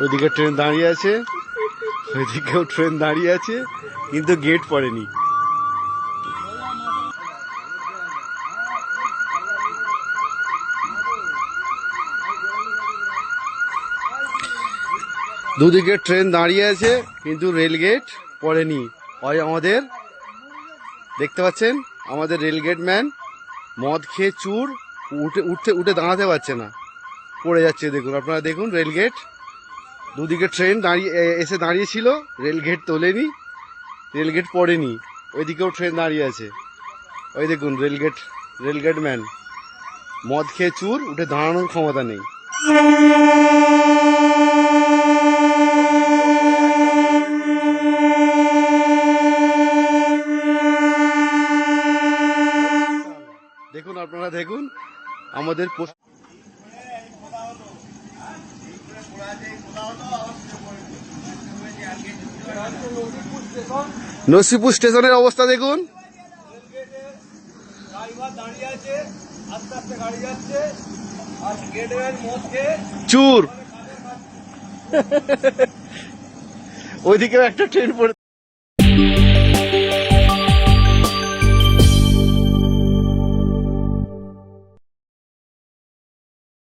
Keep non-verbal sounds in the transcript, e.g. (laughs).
ওইদিকে ট্রেন দাঁড়িয়ে আছে, ওইদিকেও ট্রেন দাঁড়িয়ে আছে, কিন্তু গেট পড়েনি। দুদিকে ট্রেন দাঁড়িয়ে আছে, কিন্তু রেল গেট পড়েনি। হয় আমাদের, দেখতে পাচ্ছেন? আমাদের রেল গেট ম্যান মদ খেয়ে চুর, উঠে উঠতে উঠে দাঁড়াতে পারছে না। পড়ে যাচ্ছে, দেখুন। আপনারা দেখুন, রেল গেট। দুদিকে ট্রেন দাঁড়িয়ে এসে দাঁড়িয়েছিল। রেল গেট তোলেনি, রেল গেট পড়েনি। ওইদিকেও ট্রেন দাঁড়িয়ে আছে। ওই দেখুন, rail gate rail gate man. মদ খেয়ে চুর, উঠে দাঁড়ানোর ক্ষমতা নেই। দেখুন আপনারা, দেখুন, আমাদের নসিপুর স্টেশনের অবস্থা দেখুন। চুর। (laughs) ওইদিকেও একটা ট্রেন পড়ে